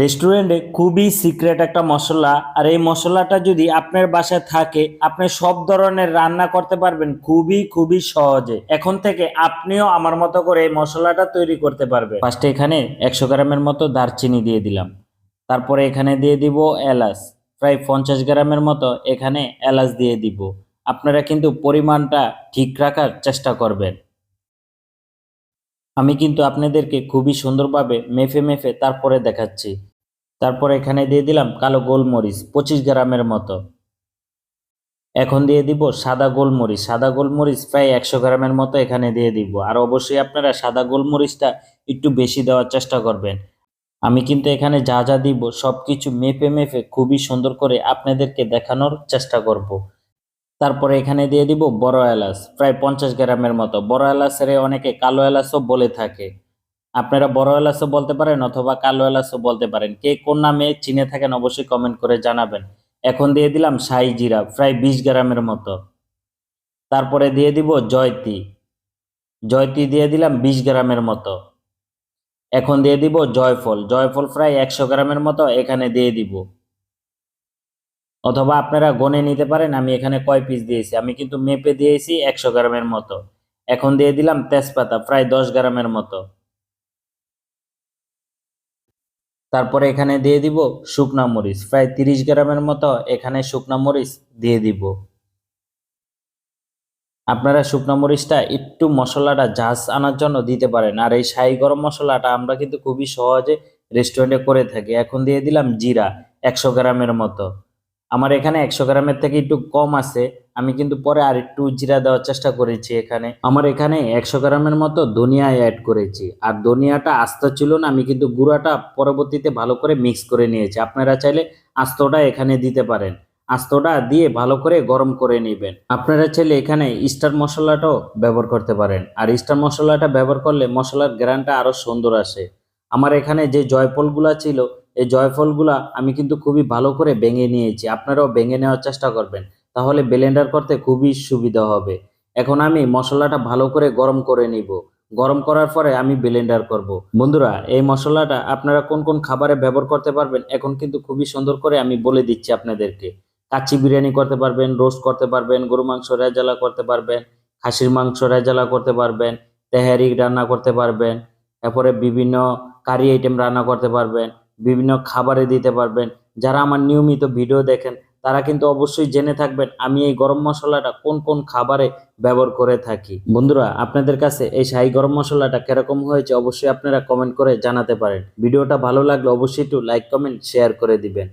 রেস্টুরেন্টে খুবই সিক্রেট একটা মশলা। আর এই মশলাটা যদি আপনার বাসায় থাকে, আপনি সব ধরনের রান্না করতে পারবেন খুবই খুবই সহজে। এখন থেকে আপনিও আমার মতো করে এই মশলাটা তৈরি করতে পারবেন। ফার্স্টে এখানে একশো গ্রামের মতো দারচিনি দিয়ে দিলাম। তারপরে এখানে দিয়ে দিব এলাচ। প্রায় পঞ্চাশ গ্রামের মতো এখানে এলাচ দিয়ে দিব। আপনারা কিন্তু পরিমাণটা ঠিক রাখার চেষ্টা করবেন। আমি কিন্তু আপনাদেরকে খুবই সুন্দরভাবে মেফে মেফে তারপরে দেখাচ্ছি। তারপর এখানে দিয়ে দিলাম কালো গোলমরিচ, পঁচিশ গ্রামের মতো। এখন দিয়ে দিব সাদা গোলমরিচ। সাদা গোলমরিচ প্রায় একশো গ্রামের মতো এখানে দিয়ে দিব। আর অবশ্যই আপনারা সাদা গোলমরিচটা একটু বেশি দেওয়ার চেষ্টা করবেন। আমি কিন্তু এখানে যা যা দিব সব কিছু মেপে মেপে খুবই সুন্দর করে আপনাদেরকে দেখানোর চেষ্টা করব। তারপরে এখানে দিয়ে দিব বড় এলাচ, প্রায় পঞ্চাশ গ্রামের মতো। বড় এলাচের অনেকে কালো এলাচও বলে থাকে। আপনারা বড় এলাচও বলতে পারেন অথবা কালো এলাচও বলতে পারেন। কে কোন নামে চিনে থাকেন অবশ্যই কমেন্ট করে জানাবেন। এখন দিয়ে দিলাম সাই জিরা, প্রায় বিশ গ্রামের মতো। তারপরে দিয়ে দিব জয়তি। জয়তি দিয়ে দিলাম বিশ গ্রামের মতো। এখন দিয়ে দিব জয়ফল। জয়ফল প্রায় একশো গ্রামের মতো, এখানে দিয়ে দিব। অথবা আপনারা গনে নিতে পারেন, আমি এখানে কয় পিস দিয়েছি? আমি কিন্তু মেপে দিয়েছি একশো গ্রামের মতো। এখন দিয়ে দিলাম তেজপাতা, প্রায় দশ গ্রামের মতো। তারপরে এখানে দিয়ে দিব শুকনা মরিচ, প্রায় তিরিশ গ্রামের মতো। এখানে শুকনা মরিচ দিয়ে দিব। আপনারা শুকনা মরিচটা একটু মশলাটা ঝাঁজ আনার জন্য দিতে পারেন। আর এই সাই গরম মশলাটা আমরা কিন্তু খুবই সহজে রেস্টুরেন্টে করে থাকি। এখন দিয়ে দিলাম জিরা, একশো গ্রামের মতো। আমার এখানে একশো গ্রামের থেকে একটু কম আছে। আমি কিন্তু পরে আর একটু জিরা দেওয়ার চেষ্টা করেছি এখানে। আমার এখানে একশো গ্রামের মতো ধনিয়া অ্যাড করেছি। আর ধনিয়াটা আস্ত ছিল না, আমি কিন্তু গুঁড়াটা পরবর্তীতে ভালো করে মিক্স করে নিয়েছি। আপনারা চাইলে আস্তটা এখানে দিতে পারেন। আস্তটা দিয়ে ভালো করে গরম করে নেবেন। আপনারা চাইলে এখানে স্টার মশলাটাও ব্যবহার করতে পারেন। আর স্টার মশলাটা ব্যবহার করলে মশলার গ্রানটা আরও সুন্দর আসে। আমার এখানে যে জয়ফলগুলা ছিল এই জয়ফলগুলা আমি কিন্তু খুবই ভালো করে ভেঙে নিয়েছি। আপনারাও ভেঙে নেওয়ার চেষ্টা করবেন। তাহলে ব্লেন্ডার করতে খুবই সুবিধা হবে। এখন আমি মশলাটা ভালো করে গরম করে নিব। গরম করার পরে আমি ব্লেন্ডার করব। বন্ধুরা, এই মশলাটা আপনারা কোন কোন খাবারে ব্যবহার করতে পারবেন, এখন কিন্তু খুবই সুন্দর করে আমি বলে দিচ্ছি আপনাদেরকে। কাচ্চি বিরিয়ানি করতে পারবেন, রোস্ট করতে পারবেন গরু মাংস রেজালা করতে পারবেন, খাসির মাংস রেজালা করতে পারবেন তেহারি রান্না করতে পারবেন, এরপরে বিভিন্ন কারি আইটেম রান্না করতে পারবেন বিভিন্ন খাবারে দিতে পারবেন। যারা আমার নিয়মিত ভিডিও দেখেন, তারা কিন্তু অবশ্যই জেনে থাকবেন আমি এই গরম মশলাটা কোন কোন খাবারে ব্যবহার করে থাকি। বন্ধুরা, আপনাদের কাছে এই শাহী গরম মশলাটা কীরকম হয়েছে অবশ্যই আপনারা কমেন্ট করে জানাতে পারেন। ভিডিওটা ভালো লাগলে অবশ্যই একটু লাইক কমেন্ট শেয়ার করে দিবেন।